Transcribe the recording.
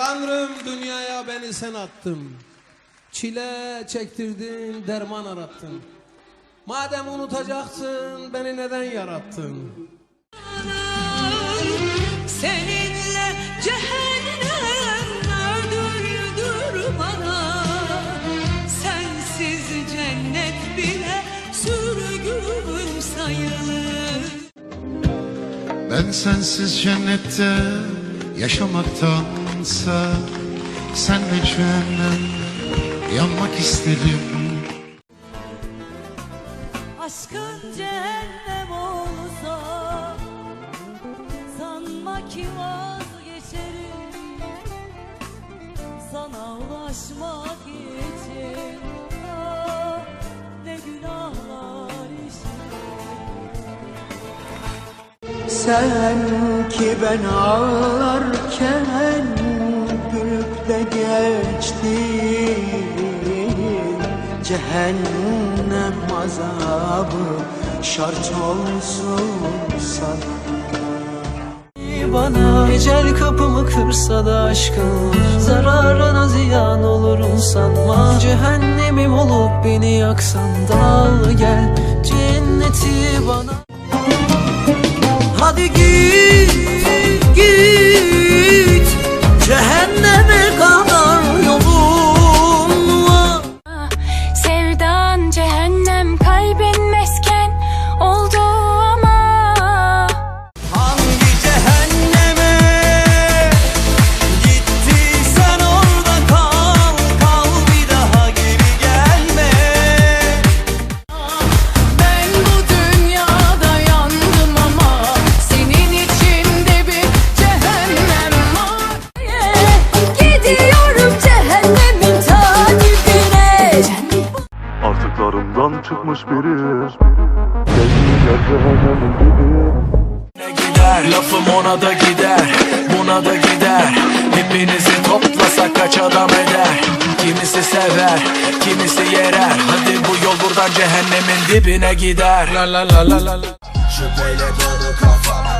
Tanrım dünyaya beni sen attın. Çile çektirdin, derman arattın. Madem unutacaksın, beni neden yarattın? Seninle cehennem ördürdür bana Sensiz cennet bile sürgün sayılır Ben sensiz cennette yaşamaktansa Senle cehennem yanmak istedim Aşkın cehennem olsa Sanma ki vazgeçerim. Sana ulaşmak için ah, Ne günahlar işledim Sen ki ben ağlarken geçtin. Cehennem azabı şart olsun sana. Bana Ecel kapımı kırsa da aşkın Zararına ziyan olurum sanma. Cehennemim olup beni yaksan da gel Cenneti bana Artıklarımdan çıkmış biri. Sevgiyle cehennemin gibi gider Lafım ona da gider Buna da gider. Hepinizi toplasak kaç adam eder? Kimisi sever Kimisi yerer. Hadi bu yol buradan cehennemin dibine gider. La la la la la Şüpheyle dolu kafa